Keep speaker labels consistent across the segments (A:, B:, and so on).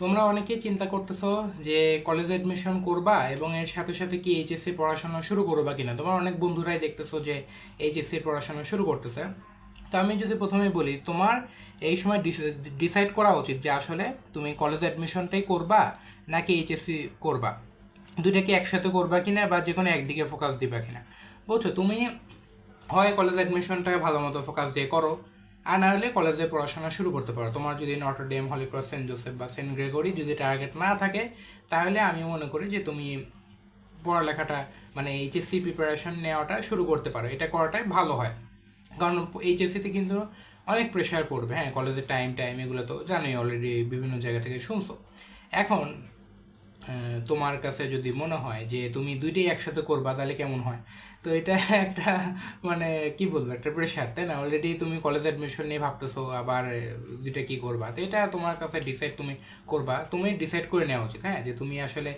A: তোমরা অনেকেই চিন্তা করতেছো যে কলেজে অ্যাডমিশন করবা এবং এর সাথে সাথে কি এইচএসসি পড়াশোনা শুরু করবা কিনা? তোমার অনেক বন্ধুরাই দেখতেছো যে এইচএসসি পড়াশোনা শুরু করতেছে। তো আমি যদি প্রথমে বলি, তোমার এই সময় ডিসাইড করা উচিত যে আসলে তুমি কলেজ অ্যাডমিশনটাই করবা নাকি এইচএসসি করবা? দুইটা কি একসাথে করবা কিনা বা যে কোনো একদিকে ফোকাস দিবা কিনা? বুঝছ? তুমি হয় কলেজ অ্যাডমিশনটা ভালো মতো ফোকাস দিয়ে করো আর না হলে কলেজে পড়াশোনা শুরু করতে পারো। তোমার যদি Notre Dame Holy Cross Saint Joseph বা সেন্ট গ্রেগরি যদি টার্গেট না থাকে, তাহলে আমি মনে করি যে তুমি পড়ালেখাটা মানে এইচএসসি প্রিপারেশন নেওয়াটা শুরু করতে পারো। এটা করাটাই ভালো হয়। কারণ এইচএসসিতে কিন্তু অনেক প্রেশার পড়বে। হ্যাঁ কলেজের টাইম টাইম এগুলো তো জানোই অলরেডি বিভিন্ন জায়গা থেকে শুনছো। এখন তোমার কাছে যদি মনে হয় যে তুমি দুইটাই একসাথে করবা, তাহলে কেমন হয়? তো এটা একটা মানে কি বলব, একটা প্রেশার তাই না? অলরেডি তুমি কলেজ অ্যাডমিশন নিয়ে ভাবতেছো, আবার দুইটা কি করবা? তো এটা তোমার কাছে ডিসাইড তুমি করবা। তুমি ডিসাইড করে নেওয়া উচিত হ্যাঁ? যে তুমি আসলে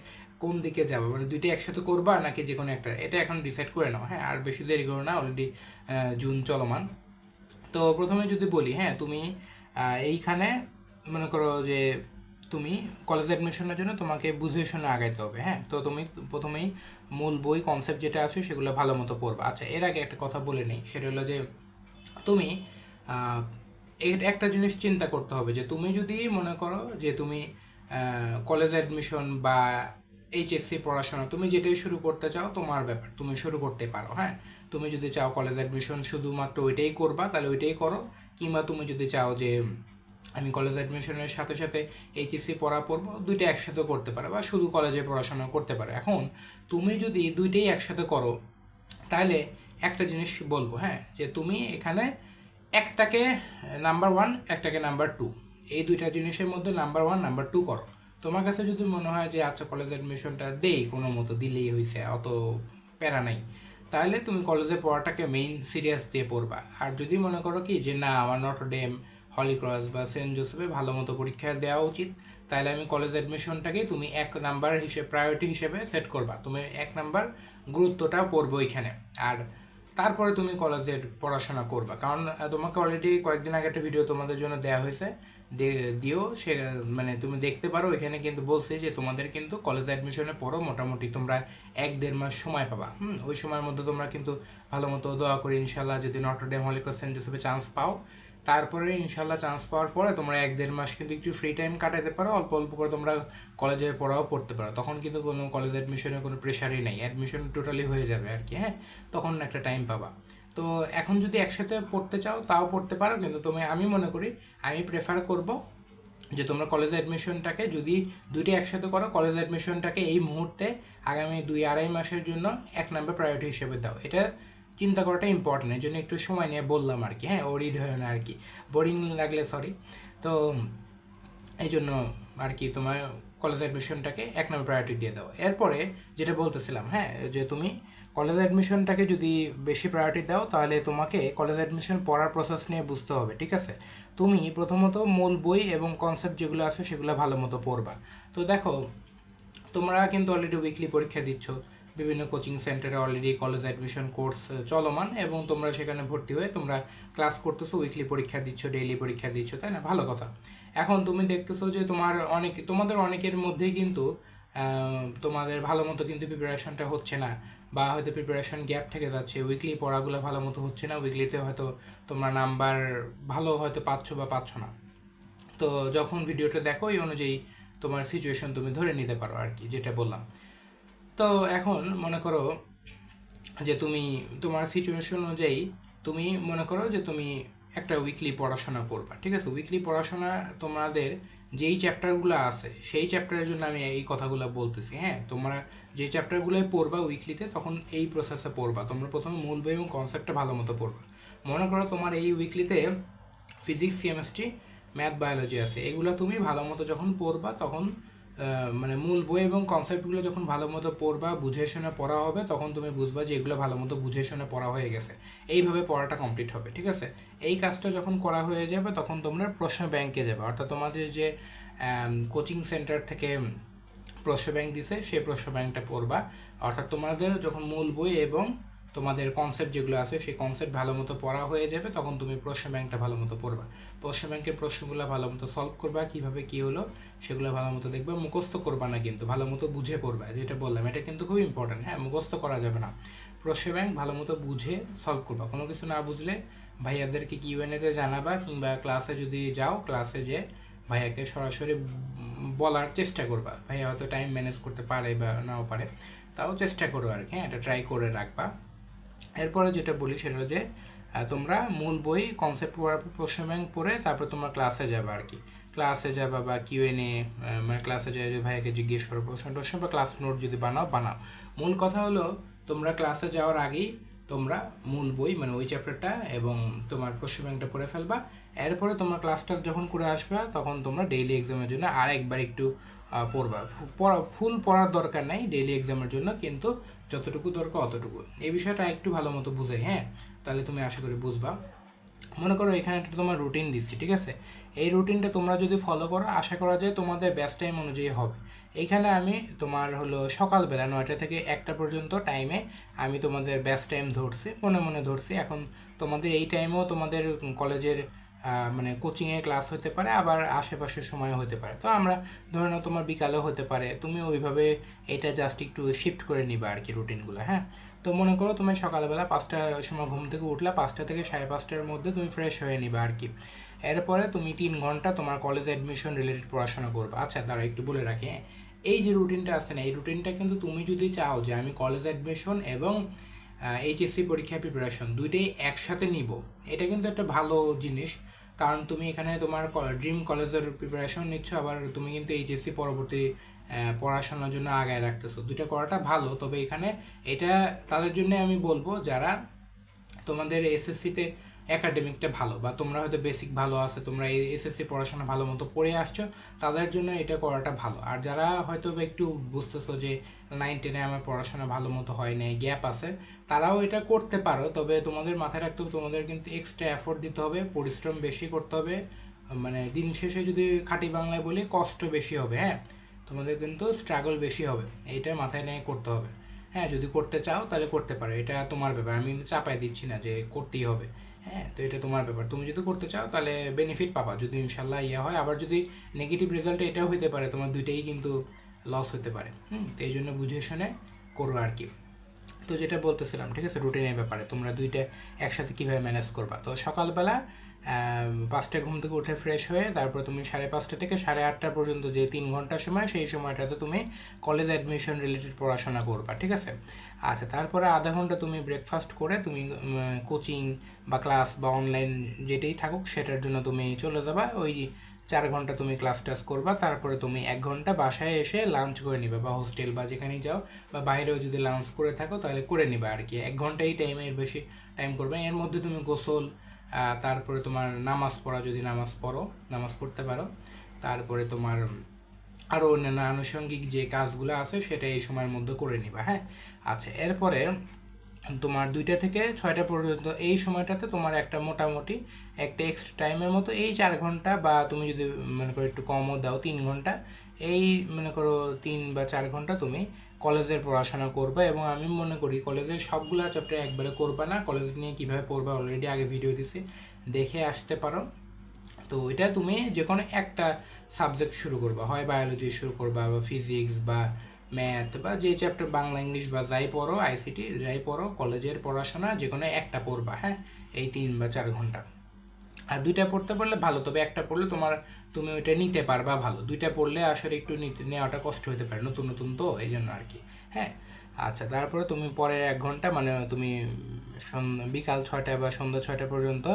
A: কোন দিকে যাবে? মানে দুইটা একসাথে করবা নাকি যে কোনো একটা? এটা এখন ডিসাইড করে নাও হ্যাঁ? আর বেশি দেরি করো না অলরেডি জুন চলমান। তো প্রথমে যদি বলি হ্যাঁ? তুমি এইখানে মনে করো যে তুমি কলেজ অ্যাডমিশনের জন্য তোমাকে বুঝে শুনে আগাইতে হবে হ্যাঁ? তো তুমি প্রথমেই মূল বই কনসেপ্ট যেটা আছে সেগুলো ভালো মতো পড়বা। আচ্ছা এর আগে একটা কথা বলে নিই, সেটা হলো যে তুমি একটা জিনিস চিন্তা করতে হবে যে তুমি যদি মনে করো যে তুমি কলেজ অ্যাডমিশন বা এইচএসসি পড়াশোনা, তুমি যেটাই শুরু করতে চাও তোমার ব্যাপার, তুমি শুরু করতে পারো হ্যাঁ? তুমি যদি চাও কলেজ অ্যাডমিশন শুধুমাত্র ওইটাই করবা, তাহলে ওইটাই করো, কিংবা তুমি যদি চাও যে আমি কলেজ অ্যাডমিশনের সাথে সাথে এইচএসসি পড়া পড়ব দুইটা একসাথে করতে পারো বা শুধু কলেজে পড়াশোনা করতে পারো। এখন তুমি যদি দুইটাই একসাথে করো, তাহলে একটা জিনিস বলব হ্যাঁ যে তুমি এখানে একটাকে নাম্বার ওয়ান একটাকে নাম্বার টু এই দুইটা জিনিসের মধ্যে নাম্বার ওয়ান নাম্বার টু করো। তোমার কাছে যদি মনে হয় যে আচ্ছা কলেজ অ্যাডমিশনটা দেই, কোনো মতো দিলেই হয়েছে অত প্যারা নাই। তাহলে তুমি কলেজে পড়াটাকে মেইন সিরিয়াস দিয়ে পড়বা। আর যদি মনে করো কি যে, না, আমার নটরডেম হলিক্রস বা সেন্ট জোসেফে ভালো মতো পরীক্ষা দেওয়া উচিত। তাহলে আমি কলেজ অ্যাডমিশনটাকে তুমি এক নাম্বার হিসেবে প্রায়োরিটি হিসেবে সেট করবা। তুমি এক নাম্বার গুরুত্বটা পড়ব এখানে। আর তারপরে তুমি কলেজের পড়াশোনা করবা। কারণ তোমাকে অলরেডি কয়েকদিন আগে একটা ভিডিও তোমাদের জন্য দেওয়া হয়েছে। দিও, সে মানে তুমি দেখতে পারো, এখানে কিন্তু বলছে যে তোমাদের কিন্তু কলেজ অ্যাডমিশনে পড়ো, মোটামুটি তোমরা এক দেড় মাস সময় পাবা। হুম, ওই সময়ের মধ্যে তোমরা কিন্তু ভালো মতো দোয়া করি ইনশাল্লাহ যদি Notre Dame Holy Cross Saint জোসেফে chance পাও তারপরে ইনশাল্লাহ চান্স পাওয়ার পরে তোমরা এক দেড় মাস কিন্তু একটু ফ্রি টাইম কাটাতে পারো, অল্প অল্প করে তোমরা কলেজে পড়াও পড়তে পারো। তখন কিন্তু কোনো কলেজ অ্যাডমিশনের কোনো প্রেশারই নেই। অ্যাডমিশন টোটালি হয়ে যাবে আর কি হ্যাঁ? তখন একটা টাইম পাবা। তো এখন যদি একসাথে পড়তে চাও, তাও পড়তে পারো, কিন্তু তুমি, আমি মনে করি, আমি প্রেফার করব যে তোমরা কলেজ অ্যাডমিশনটাকে যদি দুইটা একসাথে করো কলেজ অ্যাডমিশনটাকে এই মুহূর্তে আগামী দুই আড়াই মাসের জন্য এক নম্বর প্রায়োরিটি হিসেবে দাও। এটা চিন্তা করাটা ইম্পর্টেন্ট এই জন্য একটু সময় নিয়ে বললাম আর কি হ্যাঁ ওরিড হয় না আর কি বোরিং লাগলে সরি তো এই জন্য আর কি তোমার কলেজ অ্যাডমিশনটাকে এক নম্বর প্রায়োরিটি দিয়ে দাও। এরপরে যেটা বলতেছিলাম হ্যাঁ যে তুমি কলেজ অ্যাডমিশনটাকে যদি বেশি প্রায়োরিটি দাও, তাহলে তোমাকে কলেজ অ্যাডমিশন পড়ার প্রসেস নিয়ে বুঝতে হবে, ঠিক আছে? তুমি প্রথমত মূল বই এবং কনসেপ্ট যেগুলো আছে, সেগুলো ভালো মতো পড়বা। তো দেখো, তোমরা কিন্তু অলরেডি উইকলি পরীক্ষা দিচ্ছ বিভিন্ন কোচিং সেন্টারে অলরেডি কলেজ অ্যাডমিশন কোর্স চলমান এবং তোমরা সেখানে ভর্তি হয়ে তোমরা ক্লাস করতেছো উইকলি পরীক্ষা দিচ্ছ ডেইলি পরীক্ষা দিচ্ছ, তাই না? ভালো কথা। এখন তুমি দেখতেছো যে তোমার অনেক, তোমাদের অনেকের মধ্যেই কিন্তু তোমাদের ভালো মতো কিন্তু প্রিপারেশনটা হচ্ছে না বা হয়তো প্রিপারেশন গ্যাপ থেকে যাচ্ছে। উইকলি পড়াগুলো ভালো মতো হচ্ছে না উইকলিতে হয়তো তোমরা নাম্বার ভালো হয়তো পাচ্ছ বা পাচ্ছ না। তো যখন ভিডিওটা দেখো, এই অনুযায়ী তোমার সিচুয়েশন তুমি ধরে নিতে পারো আর কি, যেটা বললাম। তো এখন মনে করো যে তুমি, তোমার সিচুয়েশন অনুযায়ী তুমি মনে করো যে তুমি একটা উইকলি পড়াশোনা করবা, ঠিক আছে? উইকলি পড়াশোনা তোমাদের যেই চ্যাপ্টারগুলো আছে, সেই চ্যাপ্টারের জন্য আমি এই কথাগুলো বলতেছি হ্যাঁ? তোমরা যে চ্যাপ্টারগুলোই পড়বা উইকলিতে তখন এই প্রসেসে পড়বা। তোমরা প্রথমে মূল বই এবং কনসেপ্টটা ভালো মতো পড়বা। মনে করো তোমার এই উইকলিতে ফিজিক্স কেমিস্ট্রি ম্যাথ বায়োলজি আছে। এগুলো তুমি ভালো মতো যখন পড়বা, তখন মানে মূল বই এবং কনসেপ্টগুলো যখন ভালো মতো পড়বা, বুঝে শুনে পড়া হবে, তখন তুমি বুঝবা যে এগুলো ভালো মতো বুঝে শুনে পড়া হয়ে গেছে। এইভাবে পড়াটা কমপ্লিট হবে, ঠিক আছে? এই কাজটা যখন করা হয়ে যাবে, তখন তোমরা প্রশ্ন ব্যাংকে যাবে। অর্থাৎ তোমাদের যে কোচিং সেন্টার থেকে প্রশ্ন ব্যাংক দিছে, সেই প্রশ্ন ব্যাংকটা পড়বা। অর্থাৎ তোমাদের যখন মূল বই এবং তোমাদের কনসেপ্ট যেগুলো আছে, সেই কনসেপ্ট ভালো মতো পড়া হয়ে যাবে, তখন তুমি প্রশ্ন ব্যাংকটা ভালো মতো পড়বা। প্রশ্ন ব্যাংকের প্রশ্নগুলো ভালো মতো সলভ করবা, কীভাবে কী হলো, সেগুলো ভালো মতো দেখবা, মুখস্থ করবা না কিন্তু, ভালো মতো বুঝে পড়বা, যেটা বললাম, এটা কিন্তু খুব ইম্পর্ট্যান্ট হ্যাঁ মুখস্থ করা যাবে না। প্রশ্ন ব্যাংক ভালো মতো বুঝে সলভ করবা, কোনো কিছু না বুঝলে ভাইয়াদেরকে কিউএনএতে জানাবা, কিংবা ক্লাসে যদি যাও ক্লাসে যে ভাইয়াকে সরাসরি বলার চেষ্টা করবা, ভাইয়া হয়তো টাইম ম্যানেজ করতে পারে বা নাও পারে, তাও চেষ্টা করো আর কি হ্যাঁ এটা ট্রাই করে রাখবা। এরপরে যেটা বলি সেটা যে তোমরা মূল বই কনসেপ্ট প্রশ্ন ব্যাংক পড়ে তারপর তোমরা ক্লাসে যাবে আর কি ক্লাসে যাবা বা কিউ কিউএনএ মানে ক্লাসে যাই, যে ভাইকে জিজ্ঞেস করো প্রশ্ন টশ্ন বা ক্লাস নোট যদি বানাও বানাও। মূল কথা হলো, তোমরা ক্লাসে যাওয়ার আগেই তোমরা মূল বই মানে ওই চ্যাপ্টারটা এবং তোমার প্রশ্ন ব্যাংকটা পড়ে ফেলবা। এরপরে তোমরা ক্লাসটা যখন করে আসবে, তখন তোমরা ডেইলি এক্সামের জন্য আর একবার একটু পড়বা। পড়া ফুল পড়ার দরকার নাই ডেইলি এক্সামের জন্য, কিন্তু যতটুকু দরকার অতটুকু। এই বিষয়টা একটু ভালো মতো বুঝে হ্যাঁ? তাহলে তুমি আশা করি বুঝবা। মনে করো এখানে একটা তোমার রুটিন দিচ্ছি, ঠিক আছে? এই রুটিনটা তোমরা যদি ফলো করো, আশা করা যায় তোমাদের ব্যাস টাইম অনুযায়ী হবে। এইখানে আমি তোমার হলো সকালবেলা নয়টা থেকে একটা পর্যন্ত টাইমে আমি তোমাদের ব্যাস টাইম ধরছি, মনে মনে ধরছি। এখন তোমাদের এই টাইমেও তোমাদের কলেজের মানে কোচিংয়ে ক্লাস হতে পারে, আবার আশেপাশের সময় হতে পারে। তো আমরা ধরে নাও তোমার বিকালেও হতে পারে, তুমি ওইভাবে এটা জাস্ট একটু শিফট করে নিবা আর কি রুটিনগুলো হ্যাঁ? তো মনে করো তুমি সকালবেলা পাঁচটার সময় ঘুম থেকে উঠলা, পাঁচটা থেকে সাড়ে পাঁচটার মধ্যে তুমি ফ্রেশ হয়ে নিবা আর কি। এরপরে তুমি তিন ঘণ্টা তোমার কলেজ অ্যাডমিশন রিলেটেড পড়াশোনা করবে। আচ্ছা তারা একটু বলে রাখি হ্যাঁ? এই যে রুটিনটা আছে না, এই রুটিনটা কিন্তু তুমি যদি চাও যে আমি কলেজ অ্যাডমিশন এবং এইচএসসি পরীক্ষা প্রিপারেশন দুইটাই একসাথে নিব, এটা কিন্তু একটা ভালো জিনিস। কারণ তুমি এখানে তোমার ড্রিম কলেজের প্রিপারেশন নিচ্ছ, আবার তুমি কিন্তু এইচএসসি পরবর্তী পড়াশোনার জন্য আগায় রাখতেছো। দুইটা করাটা ভালো, তবে এখানে এটা তাদের জন্য আমি বলব, যারা তোমাদের এসএসসিতে একাডেমিকটা ভালো বা তোমরা হয়তো বেসিক ভালো আছে, তোমরা এই এসএসসি পড়াশোনা ভালো মতো পড়ে আসছো, তাদের জন্য এটা করাটা ভালো। আর যারা হয়তো একটু বুঝতেছো যে নাইন টেনে আমার পড়াশোনা ভালো মতো হয় নাই গ্যাপ আছে, তারাও এটা করতে পারো, তবে তোমাদের মাথায় রাখতে তোমাদের কিন্তু এক্সট্রা এফোর্ট দিতে হবে, পরিশ্রম বেশি করতে হবে মানে দিন শেষে যদি খাঁটি বাংলায় বলি, কষ্ট বেশি হবে হ্যাঁ? তোমাদের কিন্তু স্ট্রাগল বেশি হবে, এইটা মাথায় নিয়ে করতে হবে। হ্যাঁ যদি করতে চাও তাহলে করতে পারো, এটা তোমার ব্যাপার, আমি কিন্তু চাপাই দিচ্ছি না যে করতেই হবে। হ্যাঁ তো এটা তোমার ব্যাপার। তুমি যদি করতে চাও, তাহলে বেনিফিট পাবা। যদি ইনশাল্লাহ ইয়ে হয়, আবার যদি নেগেটিভ রেজাল্ট এটাও হতে পারে, তোমার দুইটাই কিন্তু লস হতে পারে। হুম, তো এই জন্য বুঝে শুনে করো আর কি। তো যেটা বলতেছিলাম, ঠিক আছে? রুটিনের ব্যাপারে। তোমরা দুইটা একসাথে কীভাবে ম্যানেজ করবা? তো সকালবেলা পাঁচটায় ঘুম থেকে উঠে ফ্রেশ হয়ে তারপর তুমি সাড়ে পাঁচটা থেকে সাড়ে আটটা পর্যন্ত যে তিন ঘণ্টার সময়, সেই সময়টাতে তুমি কলেজ অ্যাডমিশন রিলেটেড পড়াশোনা করবা, ঠিক আছে? আচ্ছা তারপরে আধা ঘণ্টা তুমি ব্রেকফাস্ট করে তুমি কোচিং বা ক্লাস বা অনলাইন যেটাই থাকুক, সেটার জন্য তুমি চলে যাবা ওই চার ঘণ্টা তুমি ক্লাস টাস করবা, তারপরে তুমি এক ঘণ্টা বাসায় এসে লাঞ্চ করে নিবে বা হোস্টেল বা যেখানেই যাও বা বাইরেও যদি লাঞ্চ করে থাকো তাহলে করে নিবে আর কি। এক ঘন্টাই টাইমের বেশি টাইম করবে। এর মধ্যে তুমি গোসল তারপরে তোমার নামাজ পড়া, যদি নামাজ পড়ো, নামাজ পড়তে পারো। তারপরে তোমার আরও অন্যান্য আনুষঙ্গিক যে কাজগুলো আছে সেটা এই সময়ের মধ্যে করে নিবা হ্যাঁ? আচ্ছা এরপরে তোমার দুইটা থেকে ছয়টা পর্যন্ত এই সময়টাতে তোমার একটা মোটামুটি একটা এক্সট্রা টাইমের মতো এই চার ঘণ্টা বা তুমি যদি মনে করো একটু কমও দাও তিন ঘণ্টা, এই মনে করো তিন বা চার ঘণ্টা তুমি কলেজের পড়াশোনা করবে এবং আমি মনে করি কলেজের সবগুলো চ্যাপ্টার একবারে করবে না। কলেজ নিয়ে কীভাবে পড়বে অলরেডি আগে ভিডিও দিছি, দেখে আসতে পারো। তো এটা তুমি যে কোনো একটা সাবজেক্ট শুরু করবা, হয় বায়োলজি শুরু করবা বা ফিজিক্স বা ম্যাথ বা যে চ্যাপ্টার বাংলা ইংলিশ বা যাই পড়ো আইসিটি যাই পড়ো কলেজের পড়াশোনা যে কোনো একটা পড়বা হ্যাঁ? এই তিন বা চার ঘণ্টা। আর দুইটা পড়তে পারলে ভালো, তবে একটা পড়লে তোমার, তুমি ওইটা নিতে পারবা ভালো। দুইটা পড়লে আসলে একটু নিতে, নেওয়াটা কষ্ট হতে পারে, নতুন নতুন তো এই জন্য আর কি হ্যাঁ? আচ্ছা তারপরে তুমি পরের এক ঘণ্টা মানে তুমি বিকাল ছয়টা বা সন্ধ্যা ছয়টা পর্যন্ত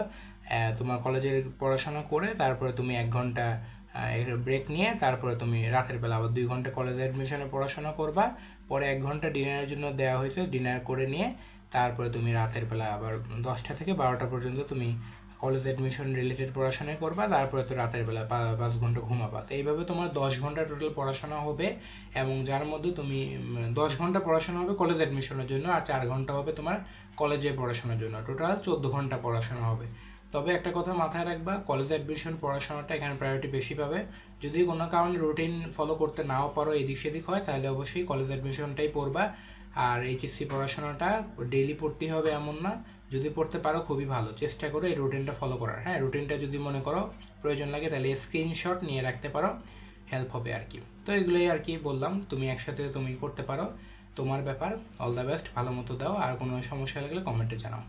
A: তোমার কলেজের পড়াশোনা করে, তারপরে তুমি এক ঘণ্টা ব্রেক নিয়ে তারপরে তুমি রাতের বেলা আবার দুই ঘণ্টা কলেজে অ্যাডমিশনে পড়াশোনা করবা। পরে এক ঘণ্টা ডিনারের জন্য দেওয়া হয়েছে ডিনার করে নিয়ে তারপরে তুমি রাতের বেলা আবার দশটা থেকে বারোটা পর্যন্ত তুমি কলেজ অ্যাডমিশন রিলেটেড পড়াশোনা করবা। তারপরে তো রাতের বেলা পাঁচ ঘণ্টা ঘুমাবা। তো এইভাবে তোমার দশ ঘণ্টা টোটাল পড়াশোনা হবে এবং যার মধ্যে তুমি দশ ঘণ্টা পড়াশোনা হবে কলেজ অ্যাডমিশনের জন্য আর চার ঘণ্টা হবে তোমার কলেজে পড়াশোনার জন্য। টোটাল চোদ্দ ঘণ্টা পড়াশোনা হবে। তবে একটা কথা মাথায় রাখবা কলেজ অ্যাডমিশন পড়াশোনাটা এখানে প্রায়োরিটি বেশি পাবে। যদি কোনো কারণে রুটিন ফলো করতে নাও পারো, এদিক সেদিক হয়, তাহলে অবশ্যই কলেজ অ্যাডমিশনটাই পড়বা। আর এইচএসসি পড়াশোনাটা ডেইলি পড়তে হবে এমন না। যদি পড়তে পারো, খুবই ভালো। চেষ্টা করো এই রুটিনটা ফলো করার। হ্যাঁ রুটিনটা যদি মনে করো প্রয়োজন লাগে, তাহলে স্ক্রিনশট নিয়ে রাখতে পারো। হেল্প হবে আর কি। তো এগুলোই আর কি বললাম। তুমি একসাথে তুমি করতে পারো। তোমার ব্যাপার। অল দ্য বেস্ট ভালো মতো দাও। আর কোনো সমস্যা লাগলে কমেন্টে জানাও।